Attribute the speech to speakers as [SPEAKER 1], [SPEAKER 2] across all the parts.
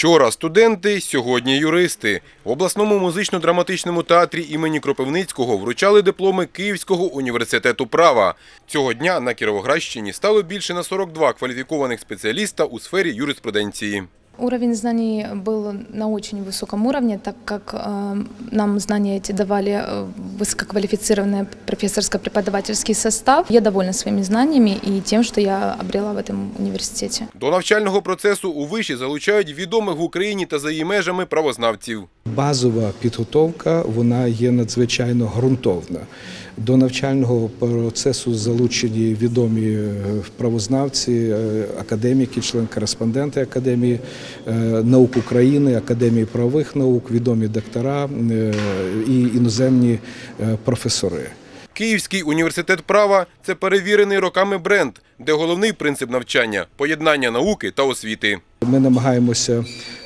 [SPEAKER 1] Вчора студенти, сьогодні юристи. В обласному музично-драматичному театрі імені Кропивницького вручали дипломи Київського університету права. Цього дня на Кіровоградщині стало більше на 42 кваліфікованих спеціаліста у сфері юриспруденції.
[SPEAKER 2] Уровень знаний был на очень высоком уровне, так как э, нам знания эти давали э, высококвалифицированный профессорско-преподавательский состав. Я довольна своими знаниями и тем, что я обрела в этом университете.
[SPEAKER 1] До навчального процесу у виші залучають відомих в Україні та за її межами правознавців.
[SPEAKER 3] Базова підготовка вона є надзвичайно ґрунтовна. До навчального процесу залучені відомі е, правознавці, е, академіки, член-кореспонденти Академії е, наук України, Академії правових наук, відомі доктора і іноземні професори.
[SPEAKER 1] Київський університет права – це перевірений роками бренд, де головний принцип навчання – поєднання науки та освіти.
[SPEAKER 3] Ми намагаємося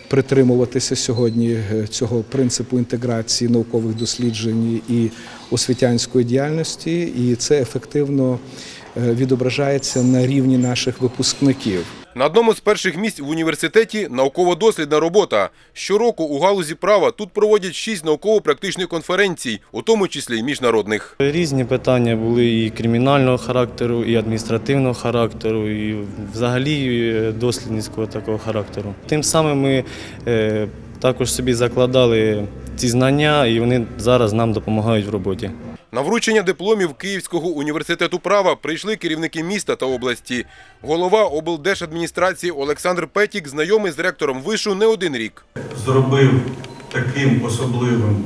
[SPEAKER 3] притримуватися сьогодні е, цього принципу інтеграції наукових досліджень і освітянської діяльності, і це ефективно е, відображається на рівні наших випускників.
[SPEAKER 1] На одному з перших місць в університеті науково-дослідна робота. Щороку у галузі права тут проводять шість науково-практичних конференцій, у тому числі й міжнародних.
[SPEAKER 4] Різні питання були і кримінального характеру, і адміністративного характеру, і взагалі е, дослідницького такого характеру. Тим самим ми е, також собі закладали ці знання, і вони зараз нам допомагають в роботі.
[SPEAKER 1] На вручення дипломів Київського університету права прийшли керівники міста та області. Голова облдержадміністрації Олександр Петік знайомий з ректором вишу не один рік.
[SPEAKER 5] зробив таким особливим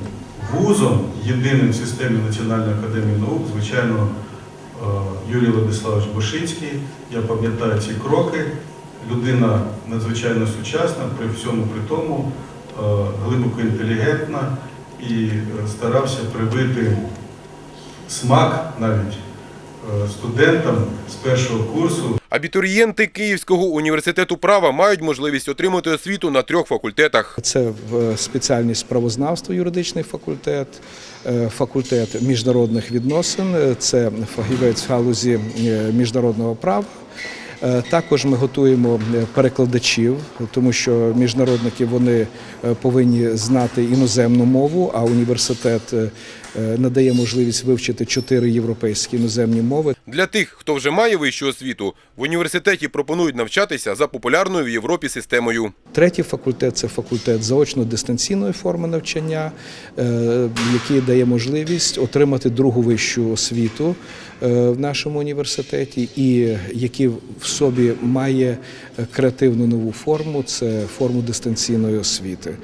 [SPEAKER 5] вузом, єдиним в системі Національної академії наук, звичайно, е, Юрій Владиславович Бошицький. Я пам'ятаю ці кроки. Людина надзвичайно сучасна, при всьому при тому е, глибоко інтелігентна і е, старався привити смак навіть е, студентам з першого курсу
[SPEAKER 1] Абітурієнти Київського університету права мають можливість отримати освіту на трьох факультетах.
[SPEAKER 3] Це в- спеціальність правознавства, юридичний факультет, е, факультет міжнародних відносин, е, це фахівець в галузі е, міжнародного права. Е, Також ми готуємо е, перекладачів, тому що міжнародники вони е, повинні знати іноземну мову, а університет надає можливість вивчити чотири європейські іноземні мови.
[SPEAKER 1] Для тих, хто вже має вищу освіту, в університеті пропонують навчатися за популярною в Європі системою.
[SPEAKER 3] Третій факультет це факультет заочно-дистанційної форми навчання, який дає можливість отримати другу вищу освіту в нашому університеті, і який собі має креативну нову форму це форму дистанційної освіти.